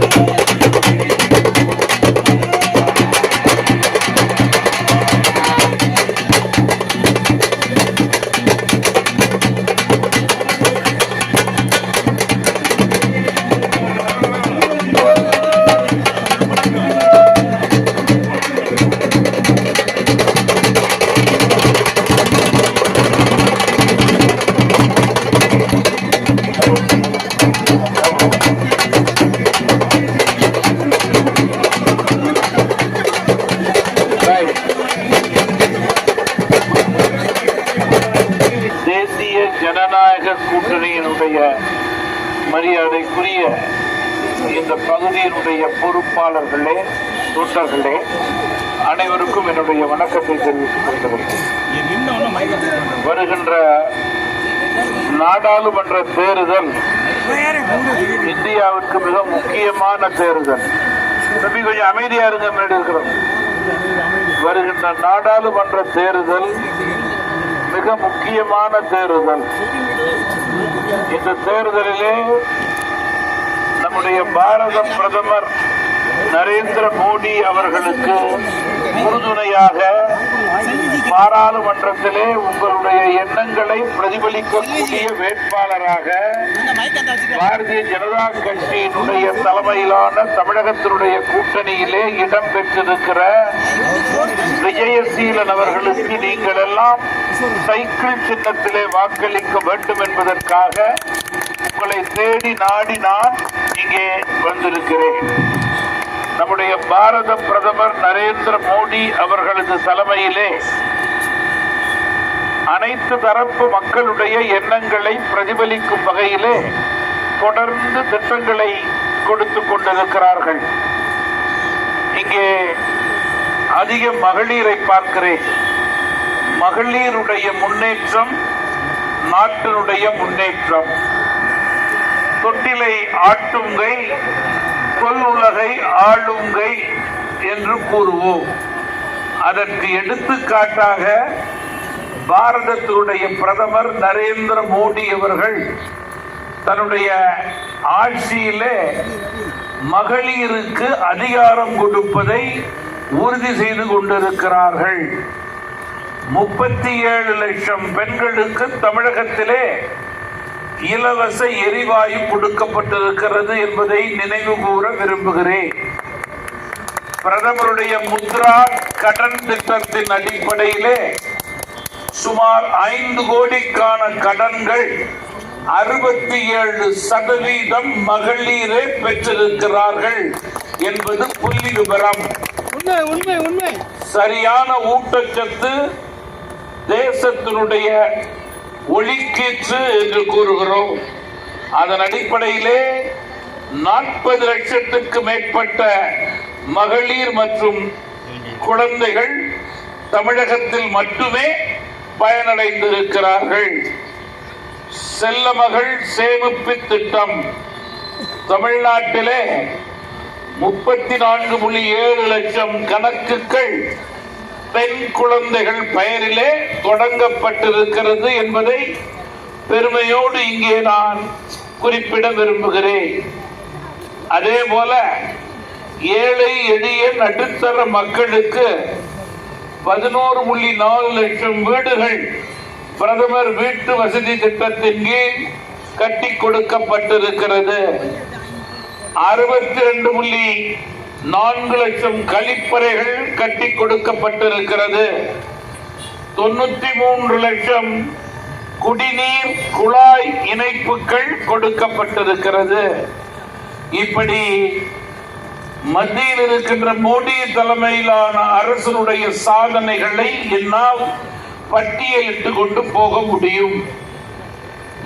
yeah. என்னுடைய மரியாதைக்குரிய இந்த பகுதியினுடைய பொறுப்பாளர்களே தொண்டர்களே அனைவருக்கும் என்னுடைய வணக்கத்தை தெரிவித்துக் கொள்கிறேன் வருகின்ற நாடாளுமன்ற தேர்தல் இந்தியாவிற்கு மிக முக்கியமான தேர்தல். தம்பி கொஞ்சம் அமைதியா இருங்க முன்னாடி இருக்கிறோம். வருகின்ற நாடாளுமன்ற தேர்தல் மிக முக்கியமான தேர்தல். இந்த தேர்தலிலே நம்முடைய பாரத பிரதமர் நரேந்திர மோடி அவர்களுக்கு உறுதுணையாக பாராளுமன்றத்திலே உங்களுடைய எண்ணங்களை பிரதிபலிக்கக்கூடிய வேட்பாளராக பாரதிய ஜனதா கட்சியினுடைய தலைமையிலான தமிழகத்தினுடைய கூட்டணியிலே இடம் பெற்றிருக்கிற விஜயசீலன் அவர்களுக்கு நீங்கள் எல்லாம் சைக்கிள் சின்னத்திலே வாக்களிக்க வேண்டும் என்பதற்காக உங்களை தேடி நாடி நான் இங்கே வந்திருக்கிறேன். நம்முடைய பாரத பிரதமர் நரேந்திர மோடி அவர்களது தலைமையிலே அனைத்து தரப்பு மக்களுடைய எண்ணங்களை பிரதிபலிக்கும் வகையிலே தொடர்ந்து திட்டங்களை கொடுத்து கொண்டிருக்கிறார்கள். இங்கே அதிக மகளிரை பார்க்கிறேன். மகளிருடைய முன்னேற்றம் நாட்டினுடைய முன்னேற்றம். தொட்டிலை ஆட்டுங்கை கொல்லுலகை ஆளுங்கை என்று கூறுவோம். அதற்கு எடுத்துக்காட்டாக பாரதத்தினுடைய பிரதமர் நரேந்திர மோடி அவர்கள் தன்னுடைய ஆட்சியிலே மகளிருக்கு அதிகாரம் கொடுப்பதை உறுதி செய்து கொண்டிருக்கிறார்கள். முப்பத்தி ஏழு லட்சம் பெண்களுக்கு தமிழகத்திலே இலவச எரிவாயு கொடுக்கப்பட்டிருக்கிறது என்பதை நினைவு கூற விரும்புகிறேன். பிரதமருடைய முத்ரா கடன் திட்டத்தின் அடிப்படையிலே சுமார் ஐந்து கோடிக்கான கடன்கள் அறுபத்தி ஏழு சதவீதம் மகளிரே பெற்றிருக்கிறார்கள் என்பது புள்ளி விபரம் உண்மை உண்மை உண்மை. சரியான ஊட்டச்சத்து தேசத்தினுடைய ஒளிக்கீற்று என்று கூறுகிறோம். அதன் அடிப்படையிலே நாற்பது லட்சத்துக்கு மேற்பட்ட மகளிர் மற்றும் குழந்தைகள் தமிழகத்தில் மட்டுமே பயனடைந்திருக்கிறார்கள். செல்ல மகள் சேமிப்பு திட்டம் தமிழ்நாட்டிலே முப்பத்தி நான்கு புள்ளி ஏழு லட்சம் கணக்குகள் பெண் குழந்தைகள் பெயரிலே தொடங்கப்பட்டிருக்கிறது என்பதை பெருமையோடு இங்கே நான் குறிப்பிட விரும்புகிறேன். அதே போல ஏழை எளிய நடுத்தர மக்களுக்கு பதினோரு புள்ளி நாலு லட்சம் வீடுகள் பிரதமர் வீட்டு வசதி திட்டத்தின் கீழ் கட்டி கொடுக்கப்பட்டிருக்கிறது. அறுபத்தி ரெண்டு புள்ளி நான்கு லட்சம் கழிப்பறைகள் கட்டி கொடுக்கப்பட்டிருக்கிறது. தொண்ணூத்தி மூன்று லட்சம் குடிநீர் குழாய் இணைப்புகள் கொடுக்கப்பட்டிருக்கிறது. இப்படி மத்தியில் இருக்கின்ற மோடி தலைமையிலான அரசனுடைய சாதனைகளை என்னால் பட்டியலிட்டு கொண்டு போக முடியும்.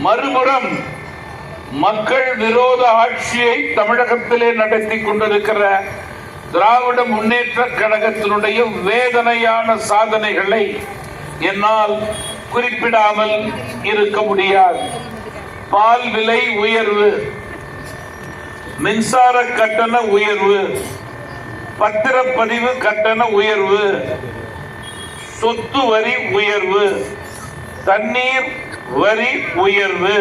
மறுபுறம் மக்கள் விரோத ஆட்சியை தமிழகத்திலே நடத்தி கொண்டிருக்கிற திராவிட முன்னேற்ற கழகத்தினுடைய வேதனையான சாதனைகளை என்னால் குறிப்பிடாமல் இருக்க முடியாது. பால் விலை உயர்வு மின்சார கட்டண உயர்வு பத்திரப்பதிவு கட்டண உயர்வு சொத்து வரி உயர்வு தண்ணீர் வரி உயர்வு.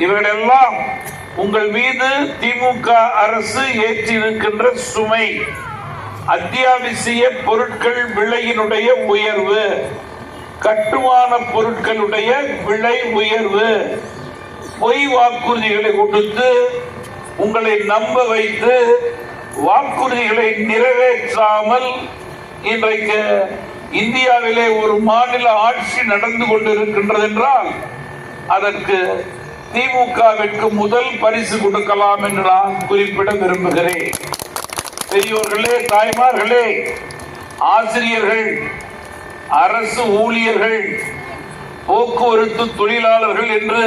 இவைகளெல்லாம் உங்கள் மீது திமுக அரசு ஏற்றிருக்கின்ற சுமை அத்தியாவசிய பொருட்கள் விலையினுடைய உயர்வு கட்டுமான பொருட்களுடைய விலை உயர்வு. பொய் வாக்குறுதிகளை கொடுத்து உங்களை நம்ப வைத்து வாக்குறுதிகளை நிறைவேற்றாமல் இன்றைக்கு இந்தியாவிலே ஒரு மாநில ஆட்சி நடந்து கொண்டிருக்கின்றது என்றால் அதற்கு திமுகவிற்கு முதல் பரிசு கொடுக்கலாம் என்று நான் குறிப்பிட விரும்புகிறேன். பெரியோர்களே தாய்மார்களே ஆசிரியர்கள் அரசு ஊழியர்கள் போக்குவரத்து தொழிலாளர்கள் என்று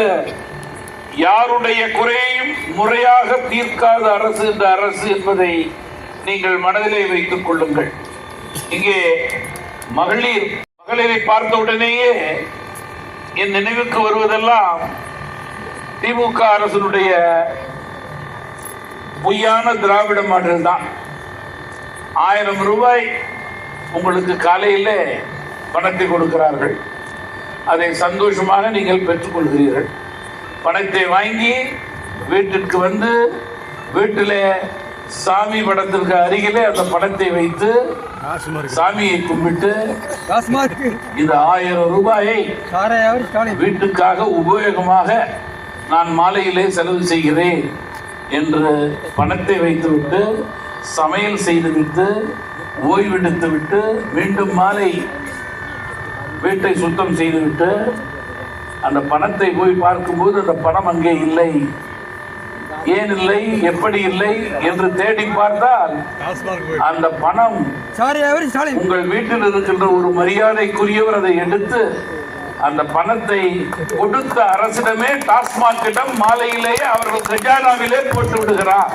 யாருடைய குறையையும் முறையாக தீர்க்காத அரசு இந்த அரசு என்பதை நீங்கள் மனதிலே வைத்துக் கொள்ளுங்கள். இங்கே மகளிர் மகளிரை பார்த்த உடனேயே என் நினைவுக்கு வருவதெல்லாம் திமுக அரசினுடைய பொய்யான திராவிட மாடல் தான். ஆயிரம் ரூபாய் உங்களுக்கு காலையில் பணத்தை கொடுக்கிறார்கள். அதை சந்தோஷமாக நீங்கள் பெற்றுக்கொள்கிறீர்கள் பணத்தை வாங்கி வீட்டிற்கு வந்து வீட்டில் சாமி படத்திற்கு அருகிலே அந்த பணத்தை வைத்து சாமியை கும்பிட்டு இந்த ஆயிரம் ரூபாயை வீட்டுக்காக உபயோகமாக நான் மாலையிலே செலவு செய்கிறேன் என்று பணத்தை வைத்துவிட்டு சமையல் செய்துவிட்டு ஓய்வெடுத்து விட்டு மீண்டும் மாலை வீட்டை சுத்தம் செய்துவிட்டு அந்த பணத்தை போய் பார்க்கும்போது அந்த பணம் அங்கே இல்லை. ஏன் இல்லை? எப்படி இல்லை? என்று தேடி பார்த்தால் அந்த பணம் உங்கள் வீட்டில் இருக்கின்ற ஒரு மரியாதைக்குரியவர் அதை எடுத்து அந்த பணத்தை கொடுத்த அரசிடமே டாஸ்மாகிடம் மாலையிலேயே அவர்கள் கஜானாவிலே போட்டு விடுகிறார்.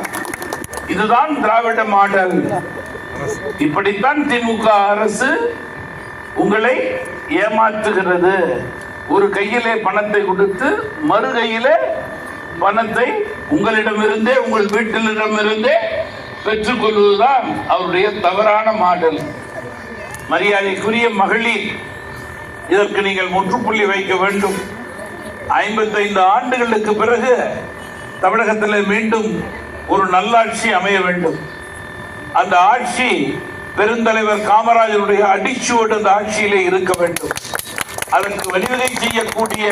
இதுதான் திராவிட மாடல். இப்படித்தான் திமுக அரசு உங்களை ஏமாற்றுகிறது. ஒரு கையிலே பணத்தை கொடுத்து மறு கையிலே பணத்தை உங்களிடமிருந்தே உங்கள் வீட்டிலிடமிருந்தே பெற்றுக்கொள்வதுதான் அவருடைய தவறான மாடல். மரியாதைக்குரிய மகளிர் இதற்கு நீங்கள் முற்றுப்புள்ளி வைக்க வேண்டும். ஐம்பத்தைந்து ஆண்டுகளுக்கு பிறகு தமிழகத்தில் மீண்டும் ஒரு நல்லாட்சி அமைய வேண்டும். அந்த ஆட்சி பெருந்தலைவர் காமராஜருடைய அடிச்சுவடு அந்த ஆட்சியிலே இருக்க வேண்டும். அதற்கு வழிவகை செய்யக்கூடிய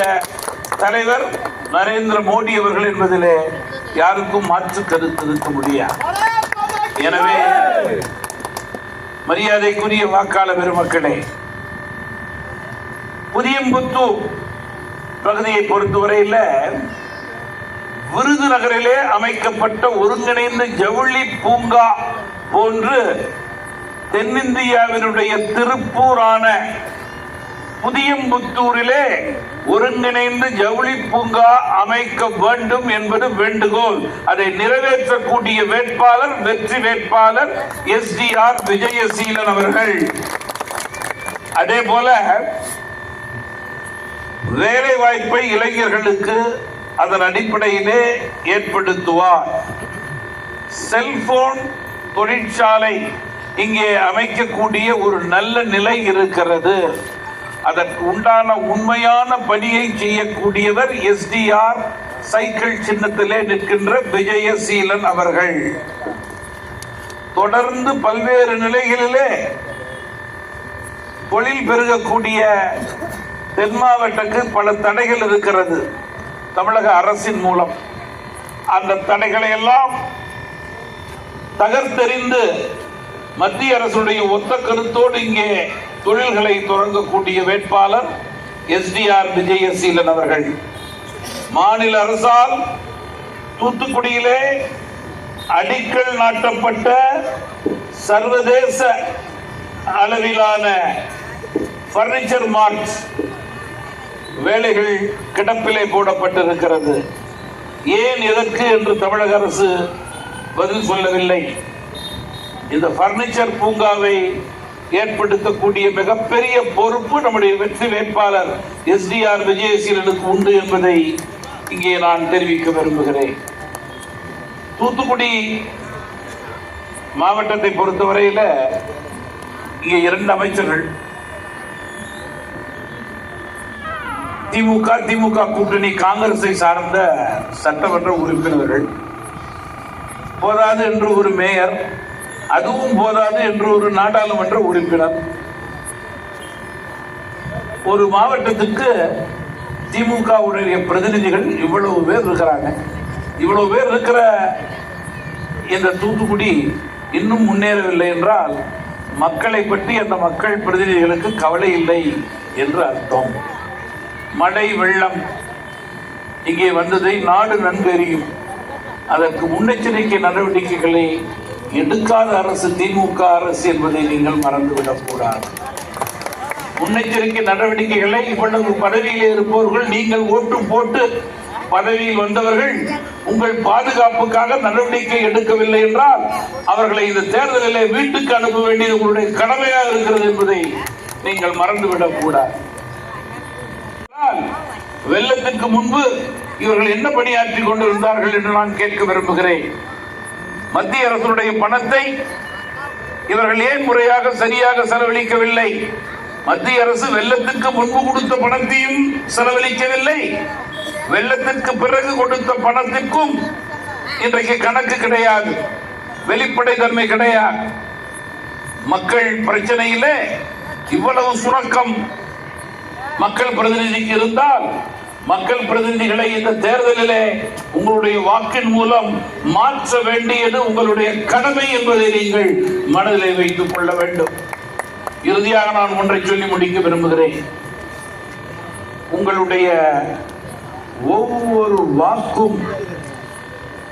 தலைவர் நரேந்திர மோடி அவர்கள் என்பதிலே யாருக்கும் மாற்று கருத்து இருக்க முடியாது. எனவே மரியாதைக்குரிய வாக்காளர் பெருமக்களே புதியம்புத்தூர் பகுதியை பொறுத்தவரையில் விருதுநகரிலே அமைக்கப்பட்ட ஒருங்கிணைந்த ஜவுளி பூங்கா போன்று தென்னிந்தியாவினுடைய திருப்பூரான புதியம்புத்தூரிலே ஒருங்கிணைந்து ஜவுளி பூங்கா அமைக்க வேண்டும் என்பது வேண்டுகோள். அதை நிறைவேற்றக்கூடிய வேட்பாளர் வெற்றி வேட்பாளர் எஸ்டிஆர் விஜயசீலன் அவர்கள். அதே போல வேலை வாய்ப்பை இளைஞர்களுக்கு அதன் அடிப்படையிலே ஏற்படுத்துவார். செல்போன் தொழிற்சாலை இங்கே அமைக்கக்கூடிய ஒரு நல்ல நிலை இருக்கிறது. அதற்கு உண்டான உண்மையான பணியை செய்யக்கூடியவர் எஸ்டிஆர் சைக்கிள் சின்னத்திலே நிற்கின்ற விஜயசீலன் அவர்கள். தொடர்ந்து பல்வேறு நிலைகளிலே தொழில் பெருகக்கூடிய தென் மாவட்டக்கு பல தடைகள் இருக்கிறது. தமிழக அரசின் மூலம். அந்த தடைகளை எல்லாம் தகர்த்தெறிந்து மத்திய அரசுடைய ஒத்த கருத்தோடு இங்கே தொழில்களை தொடங்கக்கூடிய வேட்பாளர் எஸ்டிஆர் விஜயசீலன் அவர்கள். மாநில அரசால் தூத்துக்குடியிலே அடிக்கல் நாட்டப்பட்ட சர்வதேச அளவிலான பர்னிச்சர் மார்ட் வேலைகள் கிடப்பிலே போடப்பட்டிருக்கிறது. ஏன் எதற்கு என்று தமிழக அரசு பதில் சொல்லவில்லை. இந்த பர்னிச்சர் பூங்காவை ஏற்படுத்தக்கூடிய மிகப்பெரிய பொறுப்பு நம்முடைய வெற்றி வேட்பாளர் எஸ்டிஆர் விஜயசீலனுக்கு உண்டு என்பதை இங்கே நான் தெரிவிக்க விரும்புகிறேன். தூத்துக்குடி மாவட்டத்தை பொறுத்தவரையில் இங்கே இரண்டு அமைச்சர்கள் திமுக திமுக கூட்டணி காங்கிரஸை சார்ந்த சட்டமன்ற உறுப்பினர்கள். போதாது என்று ஒரு மேயர் அதுவும் போதாது என்று ஒரு நாடாளுமன்ற உறுப்பினர். ஒரு மாவட்டத்துக்கு திமுகவுடைய பிரதிநிதிகள் இவ்வளவு பேர் இருக்கிறாங்க. இவ்வளவு பேர் இருக்கிற இந்த தூத்துக்குடி இன்னும் முன்னேறவில்லை என்றால் மக்களை பற்றி அந்த மக்கள் பிரதிநிதிகளுக்கு கவலை இல்லை என்று அர்த்தம். மழை வெள்ளம். இங்கே வந்ததை நாடு நன்கறியும். அதற்கு முன்னெச்சரிக்கை நடவடிக்கைகளை எடுக்காத அரசு திமுக அரசு என்பதை நீங்கள் மறந்துவிடக் கூடாது. முன்னெச்சரிக்கை நடவடிக்கைகளை இவ்வளவு பதவியில் இருப்பவர்கள் நீங்கள் ஓட்டு போட்டு பதவியில் வந்தவர்கள் உங்கள் பாதுகாப்புக்காக நடவடிக்கை எடுக்கவில்லை என்றால் அவர்களை இந்த தேர்தலில் வீட்டுக்கு அனுப்ப வேண்டியது உங்களுடைய கடமையாக இருக்கிறது என்பதை நீங்கள் மறந்துவிடக் கூடாது. வெள்ளத்திற்கு முன்பு இவர்கள் என்ன பணியாற்றி கொண்டிருந்தார்கள் என்று நான் கேட்க விரும்புகிறேன். மத்திய அரசுடைய பணத்தை இவர்கள் ஏன் முறையாக சரியாக செலவழிக்கவில்லை? மத்திய அரசு வெள்ளத்துக்கு முன்பு கொடுத்த பணத்தையும் செலவழிக்கவில்லை. வெள்ளத்திற்கு பிறகு கொடுத்த பணத்திற்கும் இன்றைக்கு கணக்கு கிடையாது. வெளிப்படை தன்மை கிடையாது. மக்கள் பிரச்சனையிலே இவ்வளவு சுணக்கம் மக்கள் பிரதிநிதிக்கு இருந்தால் மக்கள் பிரதிநிதிகளை இந்த தேர்தலிலே உங்களுடைய வாக்கின் மூலம் மாற்ற வேண்டியது உங்களுடைய கடமை என்பதை நீங்கள் மனதிலே வைத்துக் கொள்ள வேண்டும். இறுதியாக நான் ஒன்றை சொல்லி முடிக்க விரும்புகிறேன். உங்களுடைய ஒவ்வொரு வாக்கும்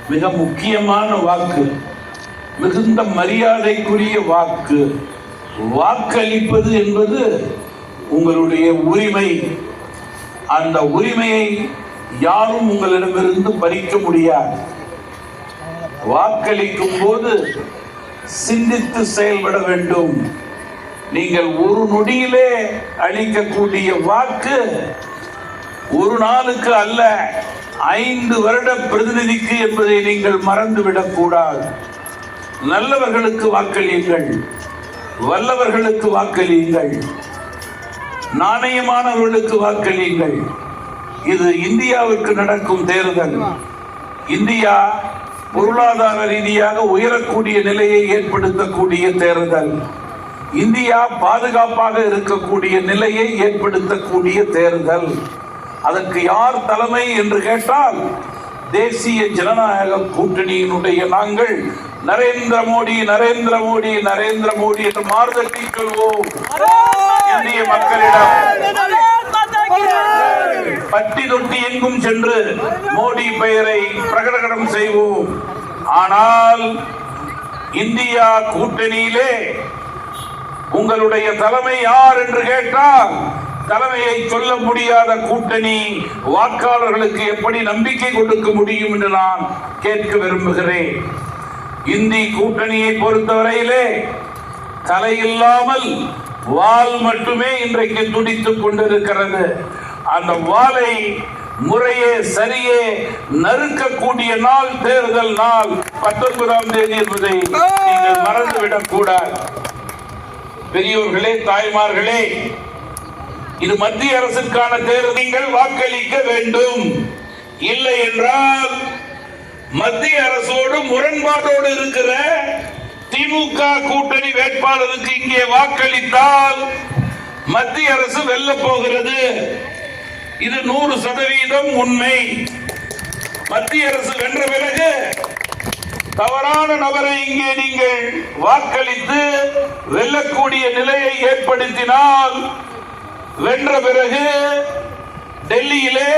மிக முக்கியமான வாக்கு மிகுந்த மரியாதைக்குரிய வாக்கு. வாக்களிப்பது என்பது உங்களுடைய உரிமை. அந்த உரிமையை யாரும் உங்களிடமிருந்து பறிக்க முடியாது. வாக்களிக்கும் போது சிந்தித்து செயல்பட வேண்டும். நீங்கள் ஒரு நொடியிலே அளிக்கக்கூடிய வாக்கு ஒரு நாளுக்கு அல்ல ஐந்து வருட பிரதிநிதிக்கு என்பதை நீங்கள் மறந்துவிடக் கூடாது. நல்லவர்களுக்கு வாக்களியுங்கள் வல்லவர்களுக்கு வாக்களியுங்கள். நாணயமானவர்களுக்கு வாக்களியுங்கள். இது இந்தியாவுக்கு நடக்கும் தேர்தல். இந்தியா பொருளாதார ரீதியாக உயரக்கூடிய நிலையை ஏற்படுத்தக்கூடிய தேர்தல். இந்தியா பாதுகாப்பாக இருக்கக்கூடிய நிலையை ஏற்படுத்தக்கூடிய தேர்தல். அதற்கு யார் தலைமை என்று கேட்டால் தேசிய ஜனநாயக கூட்டணியினுடைய நாங்கள் நரேந்திர மோடி நரேந்திர மோடி நரேந்திர மோடி என்று மாறுதட்டி சொல்வோம். இந்திய மக்களிடம் பட்டி தொட்டி எங்கும் சென்று மோடி பெயரை பிரகடனம் செய்வோம். ஆனால் இந்தியா கூட்டணியிலே உங்களுடைய தலைமை யார் என்று கேட்டால் தலைமையை சொல்ல முடியாத கூட்டணி வாக்காளர்களுக்கு எப்படி நம்பிக்கை கொடுக்க முடியும் என்று நான் கேட்க விரும்புகிறேன். இந்தி கூட்டணியை பொறுத்தவரையிலே தலையில்லாமல் வால் மட்டுமே இன்றைக்கு துடித்துக் கொண்டிருக்கிறது. அந்த வாளை முறையே சரியே நறுக்கக்கூடிய நாள் தேர்தல் நாள் பத்தொன்பதாம் தேதி என்பதை நீங்கள் மறந்துவிடக் கூடாது. பெரியோர்களே தாய்மார்களே இது மத்திய அரசுக்கான தேர்தல். நீங்கள் வாக்களிக்க வேண்டும். இல்லை என்றால் மத்திய அரசோடு முரண்பாட்டோடு இருக்கிற திமுக கூட்டணி வேட்பாளருக்கு இங்கே வாக்களித்தால் மத்திய அரசு வெல்ல போகிறது. இது நூறு சதவீதம் உண்மை. மத்திய அரசு வென்ற பிறகு தவறான நபரை இங்கே நீங்கள் வாக்களித்து வெல்லக்கூடிய நிலையை ஏற்படுத்தினால் வென்ற பிறகு டெல்லியிலே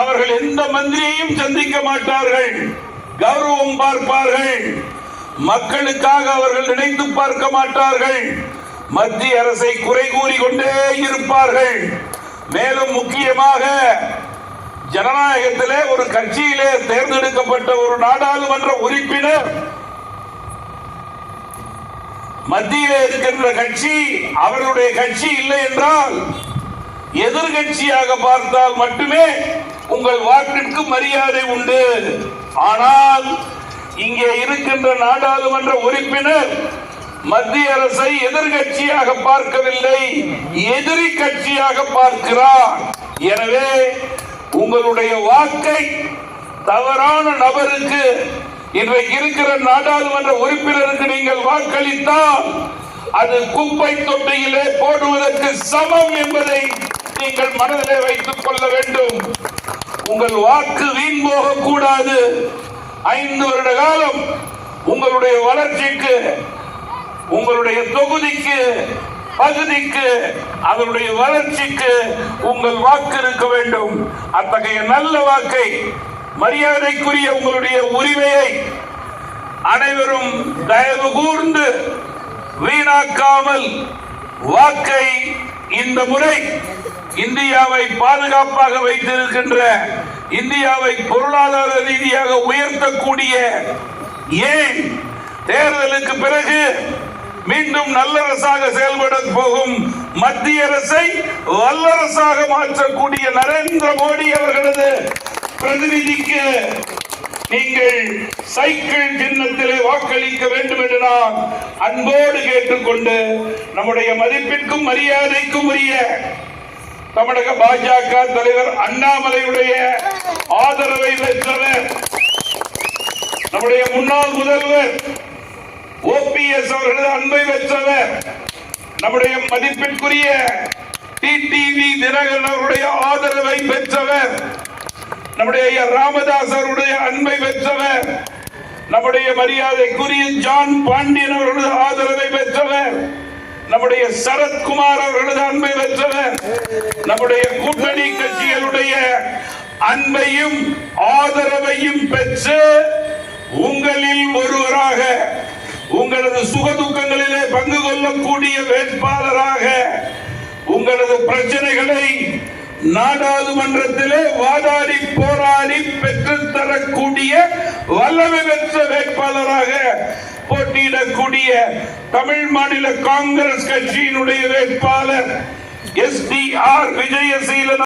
அவர்கள் எந்த மந்திரியையும் சந்திக்க மாட்டார்கள். கௌரவம் பார்ப்பார்கள். மக்களுக்காக அவர்கள் நினைத்து பார்க்க மாட்டார்கள். மத்திய அரசை குறை கூறிக்கொண்டே இருப்பார்கள். மேலும் முக்கியமாக ஜனநாயகத்திலே ஒரு கட்சியிலே தேர்ந்தெடுக்கப்பட்ட ஒரு நாடாளுமன்ற உறுப்பினர் மத்தியிலே இருக்கின்ற கட்சி அவர்களுடைய கட்சி இல்லை என்றால் எதிர்கட்சியாக பார்த்தால் மட்டுமே உங்கள் வாக்கிற்கு மரியாதை உண்டு. ஆனால் இங்கே இருக்கின்ற நாடாளுமன்ற உறுப்பினர் மத்திய அரசை எதிர்கட்சியாக பார்க்கவில்லை எதிரி கட்சியாக பார்க்கிறார். எனவே உங்களுடைய வாக்கை தவறான நபருக்கு இன்றைக்கு இருக்கிற நாடாளுமன்ற உறுப்பினருக்கு நீங்கள் வாக்களித்தால் அது குப்பை தொட்டியிலே போடுவதற்கு சமம் என்பதை நீங்கள் மனதிலே வைத்துக் கொள்ள வேண்டும். உங்கள் வாக்கு வீண் போகக்கூடாது. ஐந்து வருட காலம் உங்களுடைய வளர்ச்சிக்கு உங்களுடைய தொகுதிக்கு பகுதிக்கு அதனுடைய வளர்ச்சிக்கு உங்கள் வாக்கு இருக்க வேண்டும். அத்தகைய நல்ல வாக்கை மரியாதைக்குரிய உங்களுடைய உரிமையை அனைவரும் தயவு கூர்ந்து வீணாக்காமல் வாக்கை இந்த முறை இந்தியாவை பாதுகாப்பாக வைத்திருக்கின்ற இந்தியாவை பொருளாதார ரீதியாக உயர்த்தக்கூடிய ஏன் தேர்தலுக்கு பிறகு மீண்டும் நல்லரசாக செயல்பட போகும் மத்திய அரசை வல்லரசாக மாற்றக்கூடிய நரேந்திர மோடி அவர்களது பிரதிநிதிக்கு நீங்கள் சைக்கிள் சின்னத்திலே வாக்களிக்க வேண்டும் என்று நான் அன்போடு கேட்டுக்கொண்டு நம்முடைய மதிப்பிற்கும் மரியாதைக்கும் உரிய தமிழக பாஜக தலைவர் அண்ணாமலையுடைய ஆதரவை பெற்றவர் நம்முடைய முன்னாள் முதல்வர் ஓபிஎஸ் அவர்களது அன்பை பெற்றவர் நம்முடைய மதிப்பிற்குரிய டிடிவி தினகரன் அவருடைய ஆதரவை பெற்றவர் நம்முடைய ராமதாசருடைய அன்பை பெற்றவர். நம்முடைய மரியாதைக்குரிய ஜான் பாண்டியன் அவர்களது ஆதரவை பெற்றவர். நம்முடைய சரத்குமார் அவர்களது அன்பை பெற்றவர். நம்முடைய கூட்டணி கட்சிகளுடைய அன்பையும் ஆதரவையும் பெற்று உங்களில் ஒருவராக உங்களது சுகதுக்கங்களிலே பங்கு கொள்ளக்கூடிய வேட்பாளராக உங்களது பிரச்சனைகளை நாடாளுமன்றத்திலே வாதாடி போராடி பெற்று தரக்கூடிய வல்லமை பெற்ற வேட்பாளராக போட்டியிடக்கூடிய தமிழ் மாநில காங்கிரஸ் கட்சியினுடைய வேட்பாளர் எஸ் டி ஆர் விஜயசீலன்